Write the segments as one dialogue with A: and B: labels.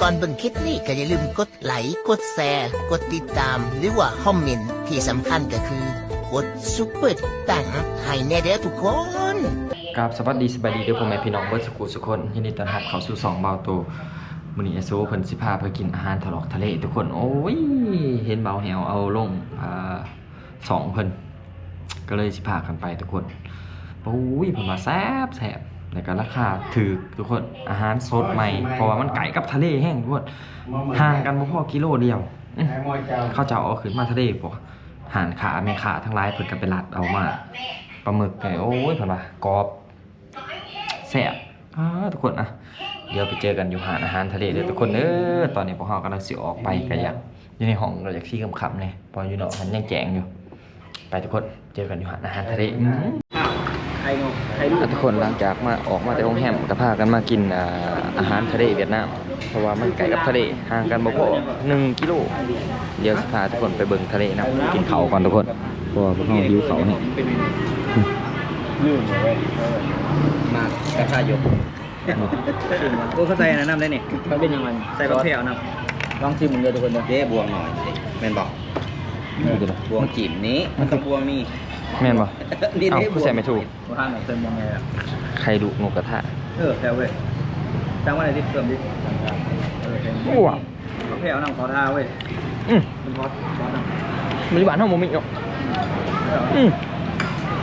A: ก่อนเบิ่งคลิปนี้ก็อย่าลืมกดไลค์กดแชร์กดติดตาม หรือว่าคอมเมนต์ที่สำคัญก็คือกดซุปเปอร์ตังให้แน่เด้อทุกคน
B: ครับสวัสดีสบายดีเด้อพ่อแม่พี่น้องเบิร์ดสกูสุกคนยินดีต้อนรับเข้าสู่สองเบาโตมื้อนี้ไอโซเพิ่นสิพาไปกินอาหารทะเลาะทะเลทุกคนโอ้ยเห็นเบาแหวเอาลงอ่าสองเพิ่นก็เลยสิพากันไปทุกคนโอ้ยเพิ่นว่าแซ่บแซ่บ แล้วก็ราคาถูกทุกคนอาหารสดใหม่ เพราะว่ามันไกลกับทะเลแห้งทุกคนห่างกันบ่พอกิโลเดียวอื้อเขาจะเอาขึ้นมาทะเลบ่หานขาแม่ขาทั้งหลายเพิ่นก็ไปลัดเอามาปลาหมึกไงโอ้ยเพิ่นว่ากรอบแซ่บอ่าทุกคนอะเดี๋ยวไปเจอกันอยู่หาดอาหารทะเลเด้อทุกคนเด้อตอนนี้พวกเรากำลังสิออกไปกันอยากอยู่ในห้องเราอยากซี่คำๆเนี่ยพออยู่เนาะมันยังแจงอยู่ ไปทุกคนเจอกันอยู่หาดอาหารทะเล ทุกคนหลังจากมาออกมาจากโรงแรมก็พากันมากินอ่าอาหารทะเลเวียดนามเพราะว่ามันไกลกับทะเลห่างกันบ่พอหนึ่งกิโลเดี๋ยวสิพาทุกคนไปเบิ่งทะเลนะกินเขาวก่อนทุกคนเพราะว่าพวกเราหิวเขาวนี่
C: ลื่นเลยมากกระชายกโอ้เข้าใจนะน้ำได้นี่มันเป็นยังไงใส่กาแฟเอาน้ำลองชิมมึงเดียวทุกคนเด้อ
D: เด้บวงหน่อยแม่นบอก
B: ดูดิล่ะ
D: บวงจีบนี้มันต้องบวงนี่
B: แม่นบ่
D: นี่
B: เอ้า
D: เด้บ
B: ผู้
D: ว
B: ใส่
D: ง
B: ไม่ถูก
C: ว่าห้างเติมยังไงอะ
B: ใครดุนกกระทะ
C: เออแถวเว้ยจังว่าอะไรที่เติมดิเออ
B: ว้าว
C: กาแฟเอาน้ำขอทาเว้ย
B: อืม
C: มันฮอตฮอตน้ำ
B: มันอยู่บ้านเฮาบ่มีเนาะอืม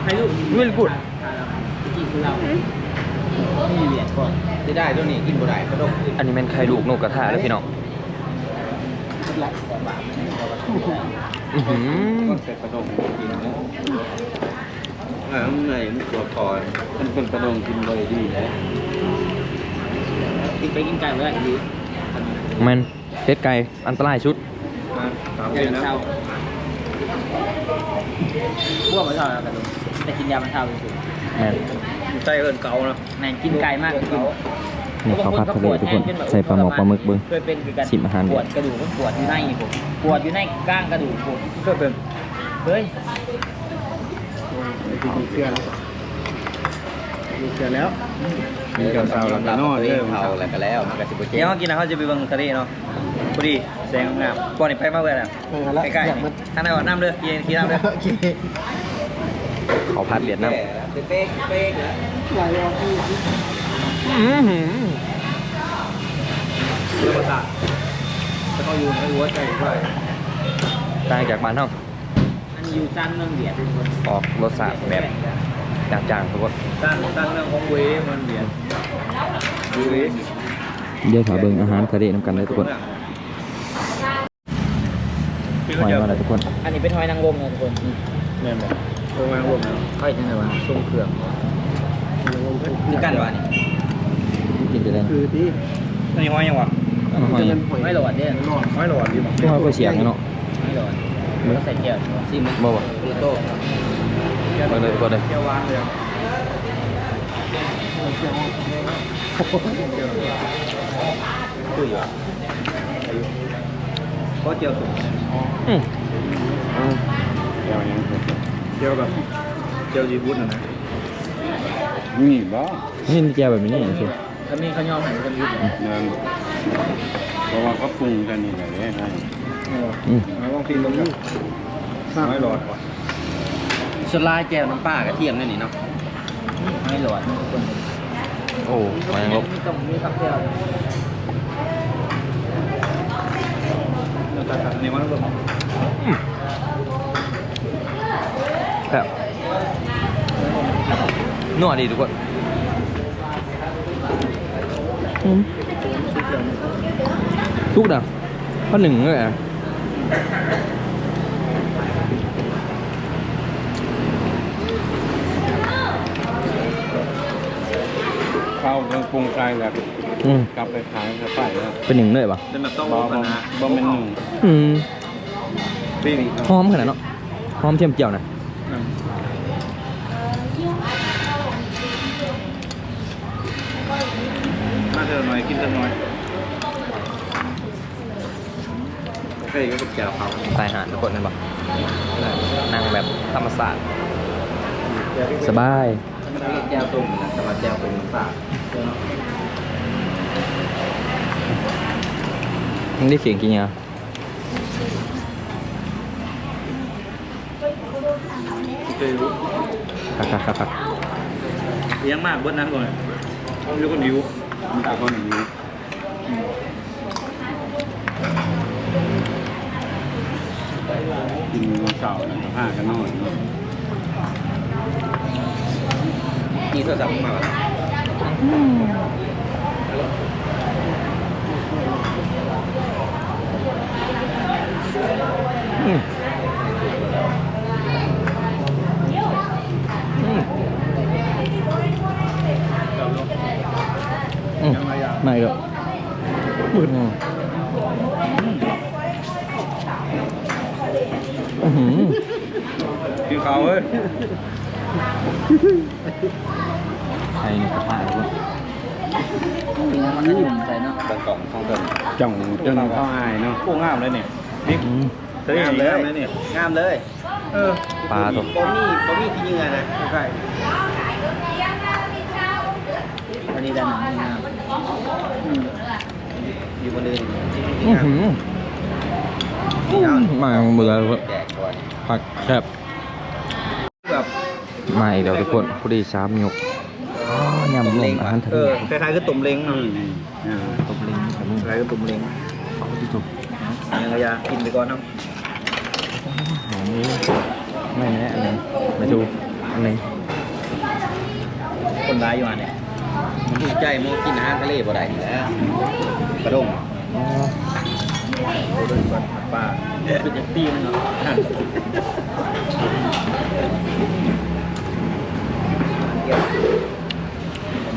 C: ใครรู้
B: ไม่รู้พูด
C: กินคือเรานี่เหรียญก่อน
D: ที่ได้ตัวนี้กินบ่ได้กระดก
B: อันนี้แม่นไข่ลูกนกกระทะเลยพี่น้อง อื้อหือ
D: เป็นกระดกกินนะอ่ามันไงมันตัวคอนมันเป็นกระดงกินบ่ได้ดีนะ
C: กินไปกินไก่ไม่ได้ดี
B: แม่นเพชรไก่อันตรายชุด
D: มาตาม
C: ยา
D: เกณฑ์
C: บรร
D: นะ
C: เทาพวกบรรเทาแล้วกันแต่กินยาบรรเทาสุด
B: แม่น
C: ใจเอินเก่านะแม่งกินไก่มากขึ้น
B: นี่ข้าวผัดทะเลทุกคนใส่ปลาหมอกปลาหมึกเบิ่ง
C: เคยเป็นคือกัน
B: ชิมอาหาร
C: ปวดกระดูกมันปวดอยู่ในนี่ผมปวดอยู่ในก้างกระดูกผมเคยเป็นเฮ้ยเชื่อแล้วเชื่อแล้ว
D: มีกระเซาแล้วก็นอนเด้อเผาแล้วก็แล้วมันก็สิบ่เจ็
C: เดี๋ยว
D: บ
C: เขากินนะเขาจะไปเบิ่งทะเลเนาะพอดีแสงงามๆก่อนนี่ไปมาเว้ยน่ะใกล้ๆนี่ทางไหนวะน้ำเด้อกินกินน้ำเด้อ
B: ข้าวผัดเวียดนาม
D: เป๊กเป๊กแล้ว
B: อื้อหือ
C: เรือประสาทถ้าเขาอยู่ในหัวใจด้วย
B: ต่างจากบ้านเฮา
C: อันอยู่จันเมืองเบียดทุกคน
B: ออกรสชาติแบบจางๆทุกคน
C: จันจันเมืองของเวมันเบียดเว
B: เดี๋ยวถาเบิ่งอาหารทะเลนํกันเลยทุกคนหอยมาแล้วทุกคน
C: อันนี้เป็นหอยนางรมนะทุกคน
D: แม่นบ่
C: หอยนางรมนะหอยจังไงวะทรงเครื่อง
D: คือกันวะนี่
B: กินจะได้
C: คือที่อันนี้หอยยังวะ
B: หอย
C: หอยหลอดเนี่ยหอยหลอดดีมั้ง
B: หอยก็เสียงเนาะ
C: หอยหลอดแล้วใส่แก้วซิม
B: บ่บ่
D: ดูโต
B: เบิ่งเลยทุกคนเลย
C: แก้ววางเลยคุยวะก็เจียวสุก
B: อืม
D: เดี๋ยวยัง
C: เจียวกับเจียวจีบุ้นนะ
D: นี่บ่
B: นี่แจ่วแบบนี้นี่สิ
C: ก็มีข้าวเหนียวหันกันยุบ
D: นั่นเพราะว่าเขาปรุงกันนี่แหละเด้ให้
B: อืม
C: มาลองกินลงดูหอยหลอดก่อน
D: สลายแก้วน้ำปลากระเทียมนั่นนี่เนาะ
C: หอยหลอดทุกคน
B: โอ้หอยนางรม
C: มีต้องมีข้าวเจียวตัดตัดในวันรวม
B: แบบนัวดีทุกคน อืมทุกดังข้อหนึ่งเลยอะ
D: ข้าวเครื่องปรุงไก่แล้ว
B: อืม
D: กลับไปขายก็ไปแล้ว
B: เป็นหนึ่งเลยปะ
C: เป็นแบบต้อง
D: บ่
C: รู้
D: บ่
C: กันนะ
D: บ่แม่นหนึ่ง
B: อืม
C: ปีนี้
B: หอมขนาดเนาะหอมเทียมเจียวนะ
C: มาเจอหน่อยกินเจอหน่อย
D: เฮ้ยก็เป็นแก้วเขา
B: สายหาดทุกคนนั่นปะนั่งแบบธรรมศาสตร์สบาย
D: แก้วตุ่มนะสำหรับแก้วตุ่มน้ำปลา
B: มึงได้เขียงกินยัง
D: เคยรู้
B: ครับครับครับครับ
C: เลี้ยงมากเบิ้ลนั้นก่อนต้องยกคนหิว
D: มีแต่คนอยู่กินมื้อเช้าแล้วก็พากันนอนเนาะ
C: มีโทรศัพท์มา
B: อืมอืม ไม่หรอกอืมอื้อหือ
C: กินข้าวเว้ย
B: ไข่ในกระทะเลย
C: มันจะอยู่ใส่เนาะ
D: แต่กล่องของเพิ่นจ่องจนเข้าอายเนาะ
C: โอ้งามเลยเนี่ยบิ๊ก
B: อืม
C: งามเลยเนี่ยงามเลย เออ
B: ปลาตัว
C: บะหมี่บะหมี่ที่เหงื่อนะใช่อันนี้ด้านหนังงาม อยู่บนเรือ
B: อื้อหือมาเบื่อเลย
C: แดกก่อน
B: ผักแซ่บ
C: แบบ
B: มาอีกแล้วทุกคนพอดีสามยกอ๋อยำรวมอาหารทะ
C: เอ
B: เล
C: อคล้ายๆกับตุ่มเล้ง
D: อื
C: เนาะ
D: มอ่า
B: ตบลิงกับมึง
C: คล้ายๆกับตุ่มเล้ง
B: เขาที่ถูก
C: ยังไงยากินไปก่อนเนาะ
B: หอมนี้ไม่แน่อันนี้มาดูอันนี้
C: คนร้ายอยู่อะเนี่ย
D: มันถูกใจมันกินอาหารทะเลบ่ได้อยู่แล้วกระดง
B: อ๋อ
C: โอ้โหก่อนปลาเป็นจากตีมันเนาะ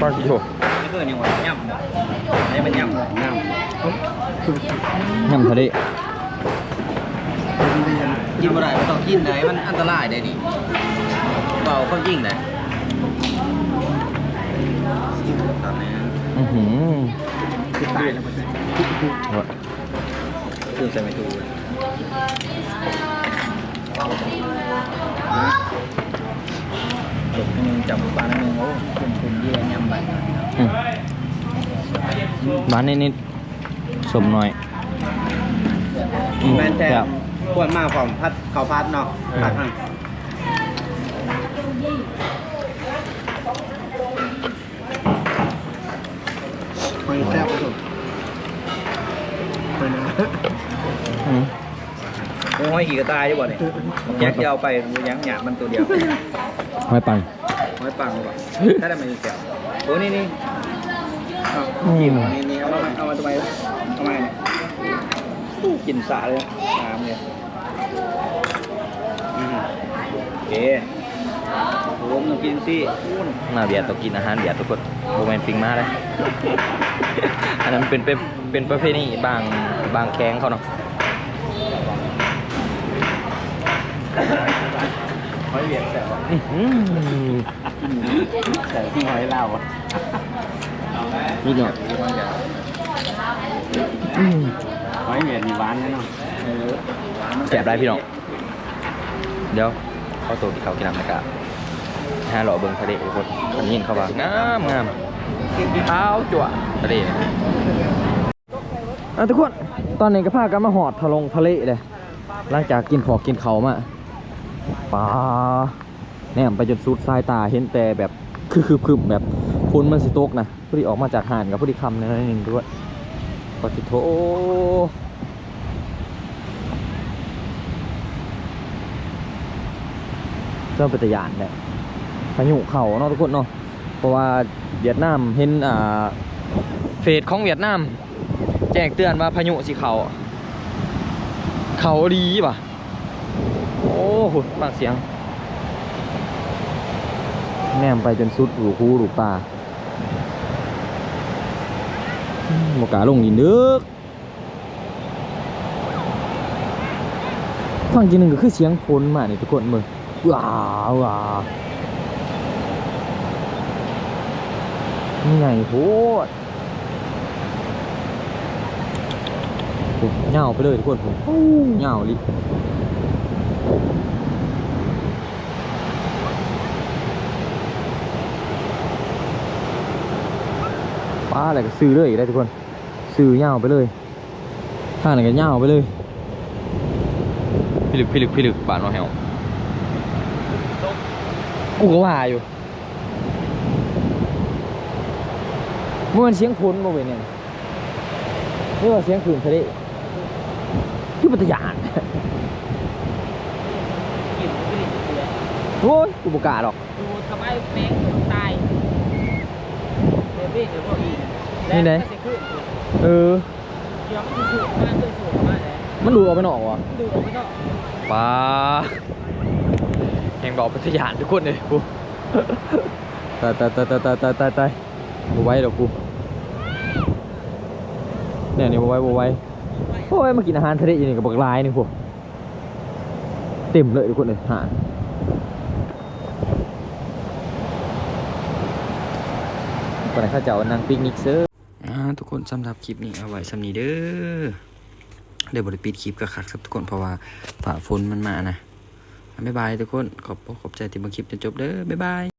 B: ปลาที่ถูก
C: นี่คือยังไงย่ำเนาะนี่เป็นย่ำเนาะ
D: น้
B: ยำทะเล
C: กินบ่ได้ไม่ต้องกินไหนมันอันตรายได้ดิเบาเขายิ่งไห อนนี้
B: อือหือ
C: คือตายแล้วมัน
B: วะ
C: คือใส่ไม่ถูกจบนึงจับปลาหนึ่งโอ้คุณคุณเยี่ยย่ำไป
B: อืมบ้านนี้นิดสมหน่อยอื
C: แม่นแท้
B: ซ่บ
C: ควรมากความพัดเขาพัดเนาะพัดหั่น
D: มันแซ่บสุด
B: อืม
C: โอ้ยขี่กระต่ายดีกว่าเนี่ยแยกยาวไปยังหยาบมันตัวเดียว
B: หอยปัง
C: ไม่ปังดีกว่าถ้าได้มันจะแก้วโอ้นี่นี่เอา
B: อืม
C: กินนี่นี่เอามาเอามาทำไมล่ะทำไมเนี่ยกินสาเลยน้ำเนี่ยอืมโอเค โอ้มึงกินสิอุ้น
B: มาเบียร์ต้องกินอาหารเบียร์ทุกคนโบแมนปิงมาเลยอันนั้นเป็นเป็นเป็นประเภทนี้บางบางแข้งเขาเนาะ
C: หอยเหวียงแต่ว่า
B: อื้อหือ
D: แต่ที่หอยเราอะ
B: นี่เนาะ
C: มันจะ
B: อืม
D: หอยเหม็นนี่หวานแน่นอน
C: เออ
B: แสบได้พี่น้องเดี๋ยวเข้าตัวที่เขากินน้ำนะครับ ห้าหล่อเบิงทะเลทุกคนคันยินเข้าว่างามงามขาวจั่วทะเลอะทุกคนตอนนี้ก็พากันมาหอดทะลงทะเลเลยหลังจากกินขอกกินเขาวมาปลาแนมไปจนสุดสายตาเห็นแต่แบบคือคือคือแบบฝนมันสิตกนะพอดีออกมาจากหานกับพอดีคำในนั้นหนึ่งด้วยปฏิโทเริ่มเป็นตะยานเลย พายุเข่าเนาะทุกคนเนาะเพราะว่าเวียดนามเห็นอ่าเฟสของเวียดนาม แจ้งเตือนว่าพายุสิเขาเขาดีป่ะโอ้โหฟังเสียง แนมไปจนสุดหูคูหูตาหมกาลงดินเด้อฟังจริงหนึ่งก็คือเสียงพลมาเนี่ยทุกคนมึงว้าวว้า วนี่ไงโหดโอ้เหงาไปเลยทุกคนผมเหงาลิป้าอะไรก็ซื้อเลยได้ทุกคนซื้อยาวไปเลยข้างไหนกันยาวไปเลยพิลึกพิลึกพิลึกบานว่าแฮวกูก็ว่าอยู่ มันเสียงคุณบ่เว้เนี่ยนี่ว่าเสียงคืนทะเลที่ปัตยาน
E: โว้เสือ
B: โอ้ยกูบุกาหรอก
E: ดูทำไมแมงถึตายเดี๋ฟ่เดี๋ยวพอกอีก
B: นี่ไหนเออ
E: เดี๋ยวมันสูงมากเลยสูมากเลย
B: มันดูออกไปนอกวะ
E: ดูออกไปนอก
B: ปลาแห่งบอกปัตยานทุกคนเลยกูตายตายตายตายตายตายตายกูไว้หรอกกู เนี่ยนี่บูไว้บูไว้โอ้ยมากินอาหารทะเลอยู่นี่กับบักลายนี่พวกเต็มเลยทุกคนเลยหาตอนนี้ข้าเจ้านั่งปิกนิกเซอร์ทุกคนสำหรับคลิปนี้เอาไว้สำนีเด้อเดี๋ยวบริปิดคลิปก็คักครับทุกคนเพราะว่าฝ่าฝนมันมานะบ๊ายบายทุกคนขอบขอบใจที่มาคลิปจนจบเด้อบ๊ายบาย